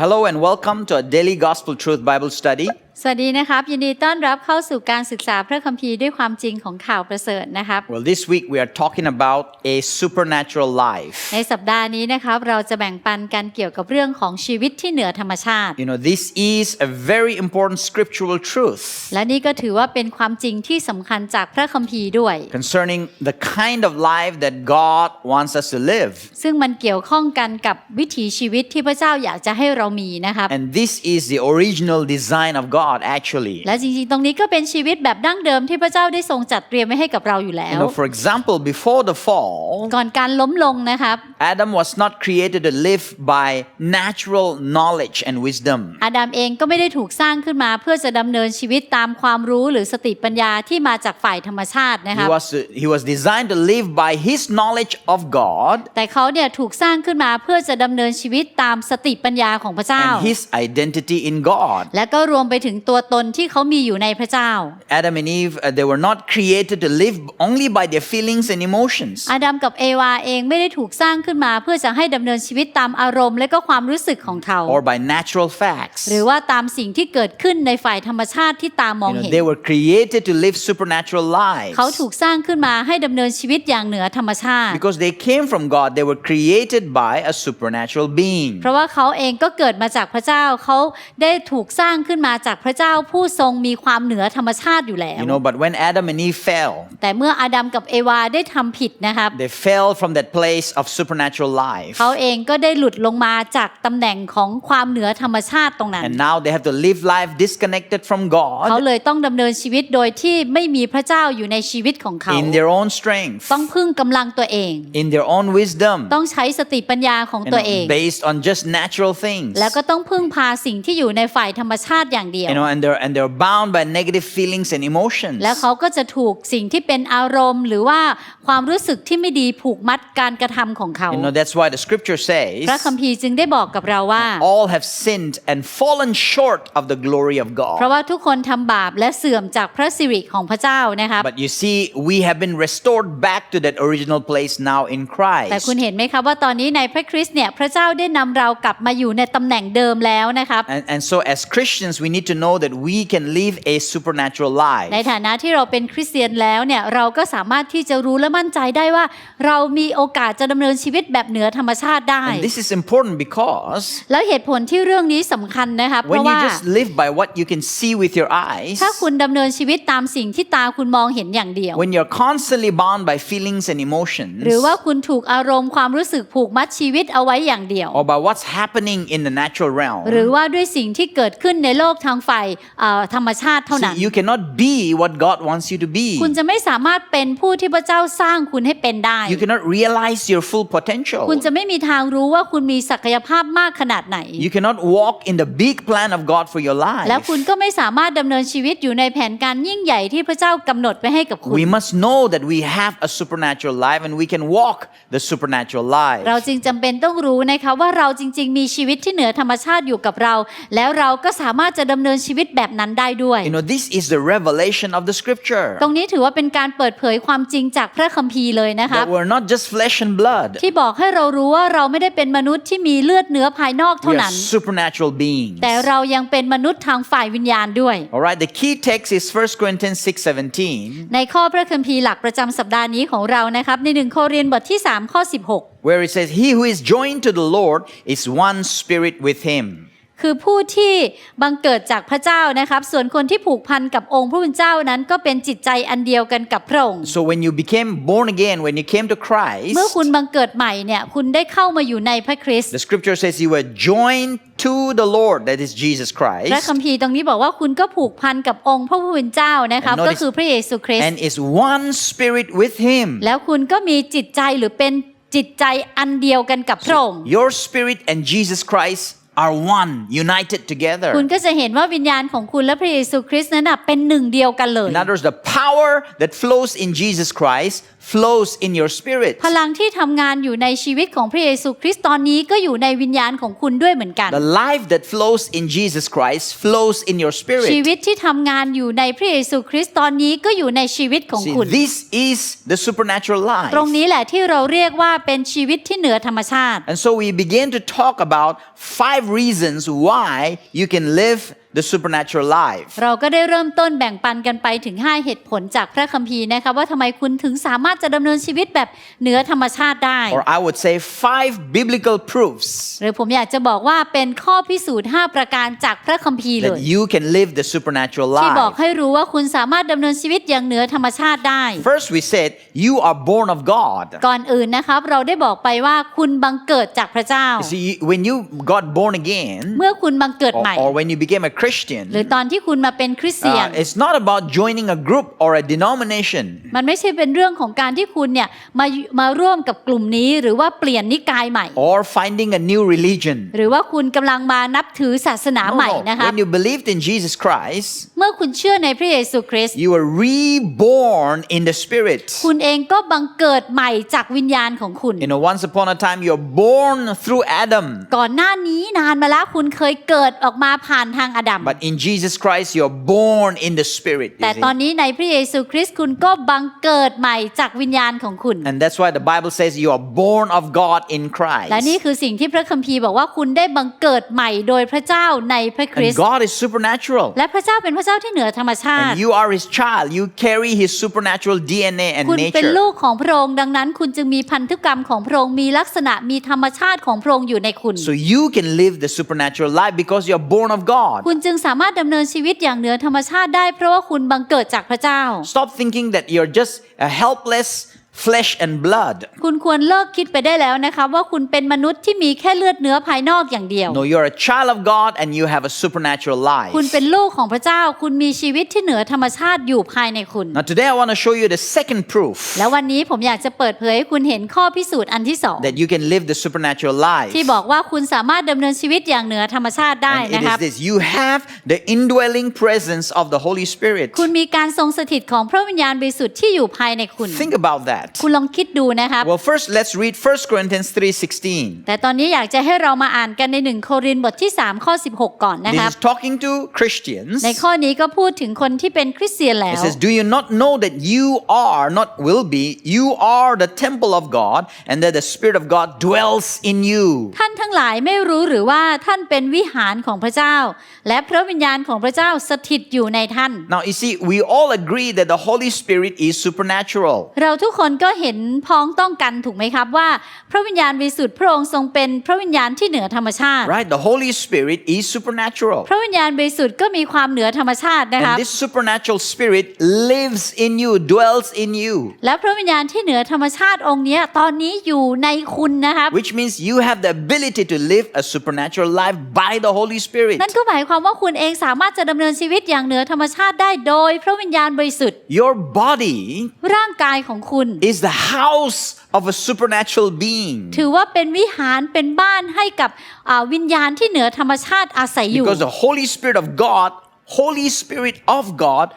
Hello and welcome to a daily Gospel Truth Bible study. สวัสดีนะครับ ยินดีต้อนรับเข้าสู่การศึกษาพระคัมภีร์ด้วยความจริงของข่าวประเสริฐนะครับ Well, this week we are talking about a supernatural life. ในสัปดาห์นี้นะครับเราจะแบ่งปันกันเกี่ยวกับเรื่องของชีวิตที่เหนือธรรมชาติ You know, this is a very important scriptural truth และนี่ก็ถือว่าเป็นความจริงที่สำคัญจากพระคัมภีร์ด้วย concerning the kind of life that God wants us to live. ซึ่งมันเกี่ยวข้องกันกับวิถีชีวิตที่พระเจ้าอยากจะให้เรามีนะครับ And this is the original design of God, actually. และจริงๆ ตรงนี้ก็เป็นชีวิตแบบดั้งเดิมที่พระเจ้าได้ทรงจัดเตรียมไว้ให้กับเราอยู่แล้ You ว know, for example, before the fall, ก่อนการล้มลงนะครับ Adam was not created to live by natural knowledge and wisdom. อาดัมเองก็ไม่ได้ถูกสร้างขึ้นมาเพื่อจะดำเนินชีวิตตามความรู้หรือสติปัญญาที่มาจากฝ่ายธรรมชาตินะค He รับ was, he was designed to live by his knowledge of God แต่เขาเนี่ยถูกสร้างขึ้นมาเพื่อจะดำเนินชีวิตตามสติปัญญาของพระเจ้า and his identity in God. และก็รวมไปถึงตัวตนที่เขามีอยู่ในพระเจ้า Adam and Eve, uh, they were not created to live only by their feelings and emotions. อาดัมกับเอวาเองไม่ได้ถูกสร้างขึ้นมา เพื่อจะให้ดำเนินชีวิตตามอารมณ์และก็ความรู้สึกของเขา or by natural facts. หรือว่าตามสิ่งที่เกิดขึ้นในฝ่ายธรรมชาติที่ตามอง You know, เห็น they were created to live supernatural lives. เขาถูกสร้างขึ้นมาให้ดำเนินชีวิตอย่างเหนือธรรมชาติ Because they came from God, they were created by a supernatural being. เพราะว่าเขาเองก็เกิดมาจากพระเจ้าเขาได้ถูกสร้างขึ้นมาจากพระเจ้าผู้ทรงมีความเหนือธรรมชาติอยู่แล้ว You know, but when Adam and Eve fell, แต่เมื่ออาดัมกับเอวาได้ทำผิดนะครับ they fell from that place of supernatural life. เขาเองก็ได้หลุดลงมาจากตำแหน่งของความเหนือธรรมชาติตรงนั้น And now they have to live life disconnected from เขา God เลยต้องดำเนินชีวิตโดยที่ไม่มีพระเจ้าอยู่ในชีวิตของเขา in their own strength, ต้องพึ่งกำลังตัวเอง in their own wisdom, ต้องใช้สติปัญญาของ you ตัว know, เอง based on just natural things. แล้วก็ต้องพึ่งพาสิ่งที่อยู่ในฝ่ายธรรมชาติอย่างเดียว You know, and they're and they're bound by negative feelings and emotions. แล้วเขาก็จะถูกสิ่งที่เป็นอารมณ์ หรือว่าความรู้สึกที่ไม่ดีผูกมัดการกระทำของเขา You know, that's why the scripture พระ says คัมภีร์จึงได้บอกกับเราว่า all have sinned and fallen short of the glory of เพราะ God. ว่าทุกคนทำบาปและเสื่อมจากพระสิริของพระเจ้านะครับ But you see, we have been restored back to that original place now in แต่คุณ Christ. เห็นไหมครับว่าตอนนี้ในพระคริสต์เนี่ยพระเจ้าได้นำเรากลับมาอยู่ในตำแหน่งเดิมแล้วนะครับ And, and so, as Christians, we need to know that we can live a supernatural ใน life. ฐานะที่เราเป็นคริสเตียนแล้วเนี่ยเราก็สามารถที่จะรู้และมั่นใจได้ว่า เรามีโอกาสจะดำเนินชีวิตแบบเหนือธรรมชาติได้ And this is important because แล้วเหตุผลที่เรื่องนี้สำคัญนะคะเพ when ราะ you ว่า just live by what you can see with your eyes, ถ้าคุณดำเนินชีวิตตามสิ่งที่ตาคุณมองเห็นอย่างเดียว when you're constantly bound by feelings and หรือ emotions, ว่าคุณถูกอารมณ์ความรู้สึกผูกมัดชีวิตเอาไว้อย่างเดียว or by what's happening in the natural realm, หรือว่าด้วยสิ่งที่เกิดขึ้นในโลกทางฝ่ายเอ่อธรรมชาติเท่านั้น See, you cannot be what God wants you to be. คุณจะไม่สามารถเป็นผู้ที่พระเจ้าสร้างคุณให้เป็นได้ You cannot realize your full potential. คุณจะไม่มีทางรู้ว่าคุณมีศักยภาพมากขนาดไหน You cannot walk in the big plan of God for your และ life. คุณก็ไม่สามารถดำเนินชีวิตอยู่ในแผนการยิ่งใหญ่ที่พระเจ้ากำหนดไว้ให้กับคุณ We must know that we have a supernatural life and we can walk the supernatural life. เราจึงจำเป็นต้องรู้นะคะว่าเราจริง ๆ มีชีวิตที่เหนือธรรมชาติอยู่กับเรา แล้วเราก็สามารถจะดำเนินชีวิตแบบนั้นได้ด้วย You know, this is the revelation of the scripture. ตรงนี้ถือว่าเป็นการเปิดเผยความจริงจากพระคัมภีร์เลยนะคะ That we're not just flesh and blood. ที่บอกให้เรารู้ว่าเราไม่ได้เป็นมนุษย์ที่มีเลือดเนื้อภายนอกเท่า We are นั้น supernatural beings. แต่เรายังเป็นมนุษย์ทางฝ่ายวิญญาณด้วย All right, the key text is 1 Corinthians 6:17, ในข้อพระคัมภีร์หลักประจำสัปดาห์นี้ของเรานะครับในหนึ่งโครินธ์บทที่3ข้อ where it says, "He who is joined to the Lord is one spirit with him." 16คือผู้ที่บังเกิดจากพระเจ้านะครับ ส่วนคนที่ผูกพันกับองค์พระผู้เป็นเจ้านั้นก็เป็นจิตใจอันเดียวกันกับพระองค์ So when you became born again, when you came to Christ, เมื่อคุณบังเกิดใหม่เนี่ยคุณได้เข้ามาอยู่ในพระคริสต์ the scripture says you were joined to the Lord, that is Jesus พระ Christ, คัมภีร์ตรงนี้บอกว่าคุณก็ผูกพันกับองค์พระผู้เป็นเจ้านะครับ And notice- ก็คือพระเยซูคริสต์ and is one spirit with him. แล้วคุณก็มีจิตใจหรือเป็นจิตใจอันเดียวกันกับพระองค์ Your spirit and Jesus Christ are one, united together. คุณก็จะเห็นว่าวิญญาณของคุณและพระเยซูคริสต์นั้นนะเป็นหนึ่งเดียวกันเลย In other words, the power that flows in Jesus Christ flows in your spirit. พลังที่ทำงานอยู่ในชีวิตของพระเยซูคริสต์ตอนนี้ก็อยู่ในวิญญาณของคุณด้วยเหมือนกัน The life that flows in Jesus Christ flows in your ชี spirit. วิตที่ทำงานอยู่ในพระเยซูคริสต์ตอนนี้ก็อยู่ในชีวิตของ See, คุณ this is the supernatural ตรง life. นี้แหละที่เราเรียกว่าเป็นชีวิตที่เหนือธรรมชาติ And so we begin to talk about five reasons why you can live the supernatural life. เราก็ได้เริ่มต้นแบ่งปันกันไปถึง 5 เหตุผลจากพระคัมภีร์นะคะว่าทำไมคุณถึงสามารถจะดำเนินชีวิตแบบเหนือธรรมชาติได้ Or I would say five biblical proofs หรือผมอยากจะบอกว่าเป็นข้อพิสูจน์ 5 ประการจากพระคัมภีร์เลย that you can live the supernatural ที่บอก life. ให้รู้ว่าคุณสามารถดำเนินชีวิตอย่างเหนือธรรมชาติได้ First, we said you are born of God. ก่อนอื่นนะครับเราได้บอกไปว่าคุณบังเกิดจากพระเจ้า You see, when you got born again, เมื่อคุณบังเกิด or, ใหม่ or when you became a Christian, หรือตอนที่คุณมาเป็นคริสเตียน uh, it's not about joining a group or a denomination มันไม่ใช่เป็นเรื่องของการที่คุณเนี่ยมามาร่วมกับกลุ่มนี้หรือว่าเปลี่ยนนิกายใหม่ or finding a new religion. หรือว่าคุณกำลังมานับถือศาสนา No, ใหม่ no. นะครับ When you believed in Jesus Christ, เมื่อคุณเชื่อในพระเยซูคริสต์ you were reborn in the Spirit. คุณเองก็บังเกิดใหม่จากวิญญาณของคุณ You know, once upon a time, you're born through Adam. ก่อนหน้านี้นานมาแล้วคุณเคยเกิดออกมาผ่านทางอBut in Jesus Christ, you're born in the Spirit. you แต่ see. ตอนนี้ในพระเยซูคริสต์คุณก็บังเกิดใหม่จากวิญญาณของคุณ And that's why the Bible says you are born of God in และนี่ Christ. คือสิ่งที่พระคัมภีร์บอกว่าคุณได้บังเกิดใหม่โดยพระเจ้าในพระคริส And ต์ God is supernatural. และพระเจ้าเป็นพระเจ้าที่เหนือธรรมชาติ And you are His child. You carry His supernatural DNA and คุณเป็นลู nature. กของพระองค์ดังนั้น คุณจึงมีพันธุกรรมของพระองค์มีลักษณะมีธรรมชาติของพระองค์อยู่ในคุณ So you can live the supernatural life because you're born of God. คุณ จึงสามารถดำเนินชีวิตอย่างเหนือธรรมชาติได้เพราะว่าคุณบังเกิดจากพระเจ้า Stop thinking that you're just a helpless flesh and blood. คุณควรเลิกคิดไปได้แล้วนะคะว่าคุณเป็นมนุษย์ที่มีแค่เลือดเนื้อภายนอกอย่างเดียว No, you're a child of God and you have a supernatural life. คุณเป็นลูกของพระเจ้า คุณมีชีวิตที่เหนือธรรมชาติอยู่ภายในคุณ Now, today I want to show you the second proof แล้ววันนี้ผมอยากจะเปิดเผยให้คุณเห็นข้อพิสูจน์อันที่สอง that you can live the supernatural life. ที่บอกว่าคุณสามารถดำเนินชีวิตอย่างเหนือธรรมชาติได้ And it นะครับ is this you have the indwelling presence of the Holy Spirit. คุณมีการทรงสถิตของพระวิญญาณบริสุทธิ์ที่อยู่ภายในคุณ Think about that. คุณลองคิดดูนะครับ Well, first let's read 1 Corinthians 3:16. แต่ตอนนี้อยากจะให้เรามาอ่านกันในหนึ่งโครินธ์บทที่3ข้อ16 ก่อนนะ This ครับ is talking to Christians. ในข้อนี้ก็พูดถึงคนที่เป็นคริสเตียนแล้ It ว says, Do you not know that you are, not will be, you are the temple of God and that the Spirit of God dwells in you? ท่านทั้งหลายไม่รู้หรือว่าท่านเป็นวิหารของพระเจ้า และพระวิญญาณของพระเจ้าสถิตอยู่ในท่าน Now, you see, we all agree that the Holy Spirit is supernatural. เราทุกคนก็เห็นพ้องต้องกันถูกไหมครับว่า พระวิญญาณบริสุทธิ์พระองค์ทรงเป็นพระวิญญาณที่เหนือธรรมชาติ Right? The Holy Spirit is supernatural. พระวิญญาณบริสุทธิ์ก็มีความเหนือธรรมชาตินะครับ And this supernatural spirit lives in you, dwells in you, และพระวิญญาณที่เหนือธรรมชาติองค์เนี้ยตอนนี้อยู่ในคุณนะครับ which means you have the ability to live a supernatural life by the Holy Spirit. นั่นก็หมายความว่าคุณเองสามารถจะดำเนินชีวิตอย่างเหนือธรรมชาติได้โดยพระวิญญาณบริสุทธิ์ Your body ร่างกายของคุณ is the house of a supernatural being ถือว่าเป็นวิหารเป็นบ้านให้กับอ่าวิญญาณที่เหนือธรรมชาติอาศัยอยู่ because the Holy Spirit of God, Holy Spirit of God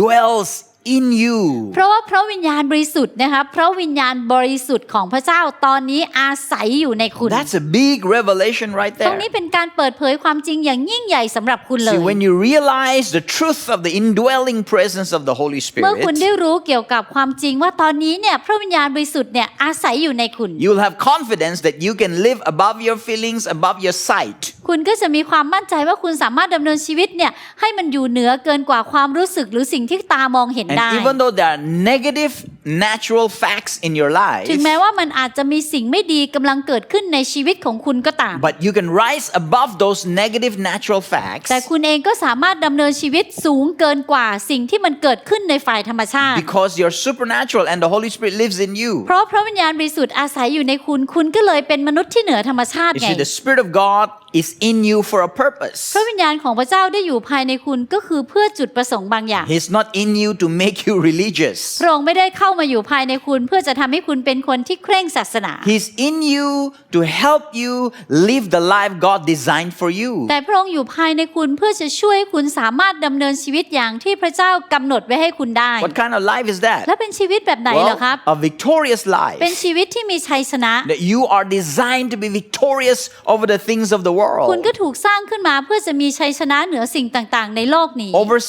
dwells in you. เพราะว่าพระวิญญาณบริสุทธิ์นะครับพระวิญญาณบริสุทธิ์ของพระเจ้าตอนนี้อาศัยอยู่ในคุณ That's a big revelation right ตรง there. นี้เป็นการเปิดเผยความจริงอย่างยิ่งใหญ่สำหรับคุณเล See, ย when you realize the truth of the indwelling presence of the Holy เมื่อคุณ Spirit, ได้รู้เกี่ยวกับความจริงว่าตอนนี้เนี่ยพระวิญญาณบริสุทธิ์เนี่ยอาศัยอยู่ในคุณ you'll have confidence that you can live above your feelings, above your sight. คุณก็จะมีความมั่นใจว่าคุณสามารถดำเนินชีวิตเนี่ยให้มันอยู่เหนือเกินกว่าความรู้สึกหรือสิ่งที่ตามองเห็น And ได้ even though there are negative natural facts in your life, ถึงแม้ว่ามันอาจจะมีสิ่งไม่ดีกำลังเกิดขึ้นในชีวิตของคุณก็ตาม but you can rise above those negative natural facts แต่คุณเองก็สามารถดำเนินชีวิตสูงเกินกว่าสิ่งที่มันเกิดขึ้นในฝ่ายธรรมชาติ because you're supernatural and the Holy Spirit lives in you. เพราะพระวิญญาณบริสุทธิ์อาศัยอยู่ในคุณ คุณก็เลยเป็นมนุษย์ที่เหนือธรรมชาติ You ไง see, the Spirit of God is in you for a purpose. พระวิญญาณของพระเจ้าได้อยู่ภายในคุณก็คือเพื่อจุดประสงค์บางอย่าง He's not in you to make you religious. พระองค์ไม่ได้เข้ามาอยู่ภายในคุณเพื่อจะทำให้คุณเป็นคนที่เคร่งศาสนา He's in you to help you live the life God designed for you. แต่พระองค์อยู่ภายในคุณเพื่อจะช่วยให้คุณสามารถดำเนินชีวิตอย่างที่พระเจ้ากำหนดไว้ให้คุณได้ What kind of life is that? และเป็นชีวิตแบบไหนเหรอครับ a victorious เป็น life. ชีวิตที่มีชัยชนะ That you are designed to be victorious over the things of the คุณ world, ก็ถูกสร้างขึ้นมาเพื่อจะมีชัยชนะเหนือสิ่งต่างๆ ในโลกนี้ over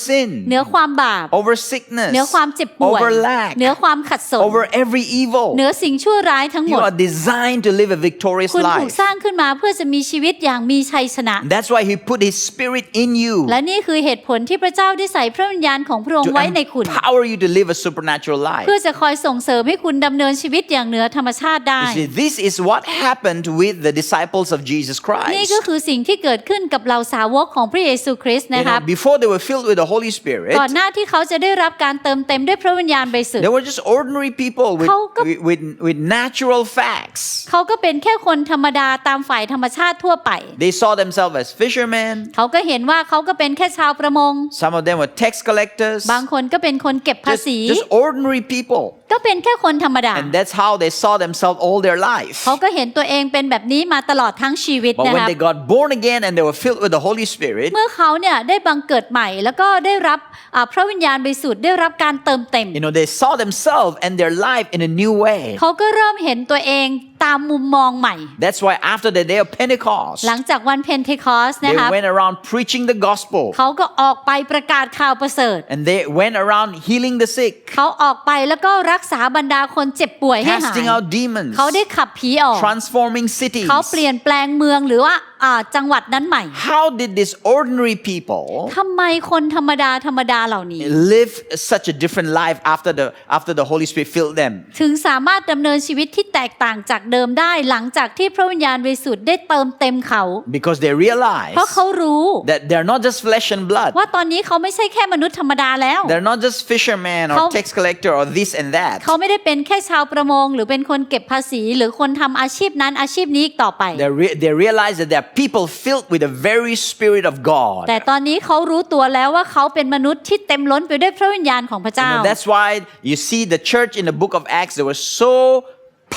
เหนือ sin, ความบาป over sickness, เหนือความเจ็บป่วย over lack. เหนือความความขัดสน over every evil. เหนือสิ่งชั่วร้ายทั้งหม You ด are designed to live a victorious คุณถูก life. สร้างขึ้นมาเพื่อจะมีชีวิตอย่างมีชัยชนะ That's why He put His Spirit in you และนี่คือเหตุผลที่พระเจ้าได้ใส่พระวิญญาณของพระอง to ค์ไว้ในคุณ empower you to live a supernatural life. เพื่อจะคอยส่งเสริมให้คุณดำเนินชีวิตอย่างเหนือธรรมชาติได้ You see, this is what happened with the disciples of Jesus นี่ Christ. ก็คือสิ่งที่เกิดขึ้นกับเราสาวกของพระเยซูคริสต์ You นะครับ know, before they were filled with the Holy Spirit, ก่อนหน้าที่เขาจะได้รับการเติมเต็มด้วยพระวิญญาณบริสุทธิ์ they were just ordinary people with, เขาก็ with, with, with natural facts. เขาก็เป็นแค่คนธรรมดาตามฝ่ายธรรมชาติทั่วไป They saw themselves as fishermen. เขาก็เห็นว่าเขาก็เป็นแค่ชาวประมง Some of them were tax collectors. บางคนก็เป็นคนเก็บภา Just, ษี just ordinary people. ก็เป็นแค่คนธรรมดา And that's how they saw themselves all their life. เขาก็เห็นตัวเองเป็นแบบนี้มาตลอดทั้งชีวิต But นะค when รับ they got born again and they were filled with the Holy Spirit, เมื่อเขาเนี่ยได้บังเกิดใหม่แล้วก็ได้รับอ่าพระวิญญาณบริสุทธิ์ได้รับการเติมเต็ม you know, they saw themselves and their life in a new way. เขาก็เริ่มเห็นตัวเอง ตามมุมมองใหม่ That's why after the day of Pentecost, หลังจากวันเพนเทคอส they นะครับ went around preaching the gospel เขาก็ออกไปประกาศข่าวประเสริฐ and they went around healing the sick, เขาออกไปแล้วก็รักษาบรรดาคนเจ็บป่วยให้หาย casting out demons, เขาได้ขับผีออก transforming cities. เขาเปลี่ยนแปลงเมืองหรือว่าอ่า จังหวัดนั้นใหม่ How did these ordinary people ทำไมคนธรรมดาธรรมดาเหล่านี้ live such a different life after the after the Holy Spirit filled them? ถึงสามารถดำเนินชีวิตที่แตกต่างจากเดิมได้หลังจากที่พระวิญญาณบริสุทธิ์ได้เติมเต็มเขา Because they realized เพราะเขารู้ that they're not just flesh and blood. ว่าตอนนี้เขาไม่ใช่แค่มนุษย์ธรรมดาแล้ว They're not just fishermen or เขา- tax collector or this and that. เขาไม่ได้เป็นแค่ชาวประมง หรือเป็นคนเก็บภาษี หรือคนทำอาชีพนั้นอาชีพนี้อีกต่อไป They, re- they realize that they're people filled with the very Spirit of God. แต่ตอนนี้เขารู้ตัวแล้วว่าเขาเป็นมนุษย์ที่เต็มล้นไปด้วยพระวิญญาณของพระ You เจ้า know, that's why you see the church in the book of Acts, they were so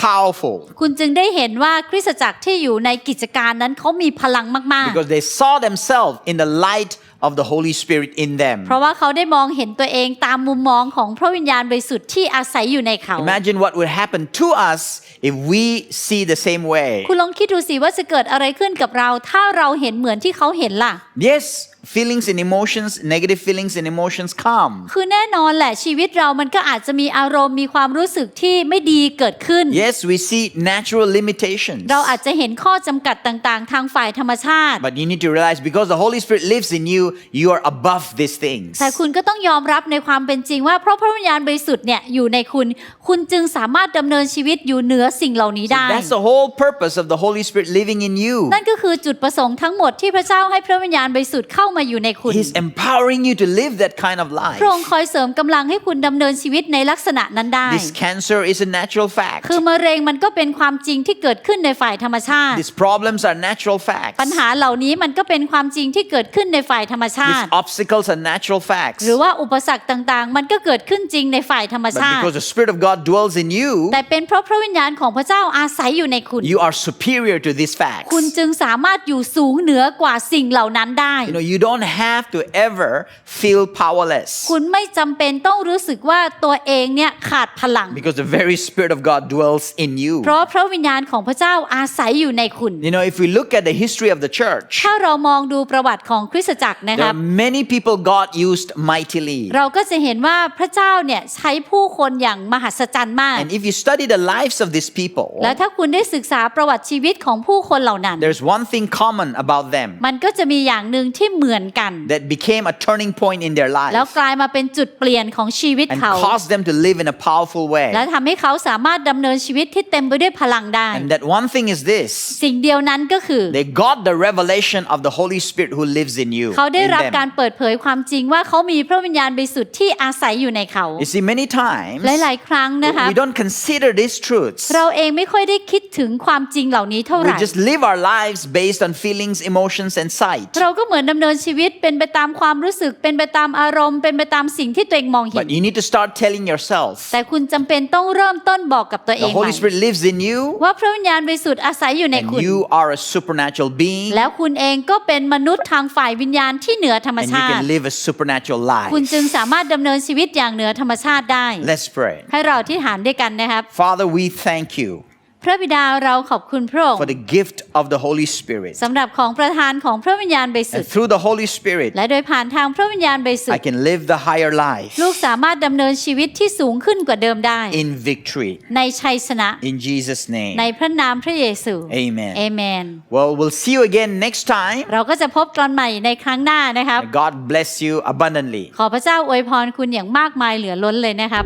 powerful คุณจึงได้เห็นว่าคริสตจักรที่อยู่ในกิจการนั้นเขามีพลังมาก because they saw themselves in the light of the Holy Spirit in ๆ them. เพราะว่าเขาได้มองเห็นตัวเองตามมุมมองของพระวิญญาณบริสุทธิ์ที่อาศัยอยู่ในเขา Imagine what would happen to us if we see the same way. คุณลองคิดดูสิว่าจะเกิดอะไรขึ้นกับเราถ้าเราเห็นเหมือนที่เขาเห็นล่ะ Yes, feelings and emotions, negative feelings and emotions come. คือแน่นอนแหละชีวิตเรามันก็อาจจะมีอารมณ์มีความรู้สึกที่ไม่ดีเกิดขึ้น Yes, we see natural limitations. เราอาจจะเห็นข้อจำกัดต่างๆ ทางฝ่ายธรรมชาติ But you need to realize because the Holy Spirit lives in you, you are above these things. แต่คุณก็ต้องยอมรับในความเป็นจริงว่าเพราะพระวิญญาณบริสุทธิ์เนี่ยอยู่ในคุณ คุณจึงสามารถดำเนินชีวิตอยู่เหนือสิ่งเหล่านี้ได้ That's the whole purpose of the Holy Spirit living in you. นั่นก็คือจุดประสงค์ทั้งหมดที่พระเจ้าให้พระวิญญาณบริสุทธิ์เข้ามาอยู่ในคุณ He's empowering you to live that kind of life. พระองค์คอยเสริมกำลังให้คุณดำเนินชีวิตในลักษณะนั้นได้ This cancer is a natural fact. คือมะเร็งมันก็เป็นความจริงที่เกิดขึ้นในฝ่ายธรรมชาติ These problems are natural facts. ปัญหาเหล่านี้มันก็เป็นความจริงที่เกิดขึ้นในฝ่ายธรรมชา These ติ obstacles are natural facts. หรือว่าอุปสรรคต่างๆ มันก็เกิดขึ้นจริงในฝ่ายธรรม But ชาติ because the Spirit of God dwells in you, แต่เป็นเพราะพระวิญญาณของพระเจ้าอาศัยอยู่ในคุณ you are superior to these facts. คุณจึงสามารถอยู่สูงเหนือกว่าสิ่งเหล่านั้นได้ You know, you don't have to ever feel powerless คุณไม่จำเป็นต้องรู้สึกว่าตัวเองเนี่ยขาดพลัง because the very Spirit of God dwells in you. เพราะพระวิญญาณของพระเจ้าอาศัยอยู่ในคุณ You know, if we look at the history of the church, ถ้าเรามองดูประวัติของคริสตจักรนะค there รับ are many people God used mightily. เราก็จะเห็นว่าพระเจ้าเนี่ยใช้ผู้คนอย่างมหัศจรรย์มาก And if you study the lives of these people, และถ้าคุณได้ศึกษาประวัติชีวิตของผู้คนเหล่านั้น there's one thing common about them มันก็จะมีอย่างหนึ่งที่เหมือนกัน that became a turning point in their แล้ว life กลายมาเป็นจุดเปลี่ยนของชีวิต and เขา caused them to live in a powerful way. และทำให้เขาสามารถดำเนินชีวิตที่เต็มไปด้วยพลังได้ And that one thing is this สิ่งเดียวนั้นก็คือ they got the revelation of the Holy Spirit who lives in you. เขาได้ in รับ them. การเปิดเผยความจริงว่าเขามีพระวิญญาณบริสุทธิ์ที่อาศัยอยู่ในเขา You see, many times หลายๆครั้งนะคะ we don't consider these truths. เราเองไม่ค่อยได้คิดถึงความจริงเหล่านี้เท่าไห We ร่ just live our lives based on feelings, emotions, and sight. เราก็เหมือนดำเนินชีวิตเป็นไปตามความรู้สึกเป็นไปตามอารมณ์ เป็นไปตามสิ่งที่ตัวเองมองเห็น But you need to start telling yourself แต่คุณจำเป็นต้องเริ่มต้นบอกกับตัวเอ the งใหม่ Holy Spirit lives in you ว่าพระวิญญาณบริสุทธิ์อาศัยอยู่ใน and คุณ you are a supernatural being แล้วคุณเองก็เป็นมนุษย์ทางฝ่ายวิญญาณที่เหนือธรรม and you ชาติ can live a supernatural คุณ life. จึงสามารถดำเนินชีวิตอย่างเหนือธรรมชาติได้ Let's pray. ให้เราที่ฐานด้วยกันนะครับ Father, we thank you พระบิดาเราขอบคุณพระองค์ for the gift of the Holy Spirit. สำหรับของประทานของพระวิญญาณบริสุท And ธิ์ through the Holy Spirit, และโดยผ่านทางพระวิญญาณบริสุท I ธิ์ can live the higher life ลูกสามารถดำเนินชีวิตที่สูงขึ้นกว่าเดิมได้ in victory. ในชัยชนะ In Jesus' ใน name. พระนามพระเยซู Amen. เอเมน Well, we'll see you again next time. เราก็จะพบกันใหม่ในครั้งหน้านะครับ God bless you abundantly. ขอพระเจ้าอวยพรคุณอย่างมากมายเหลือล้นเลยนะครับ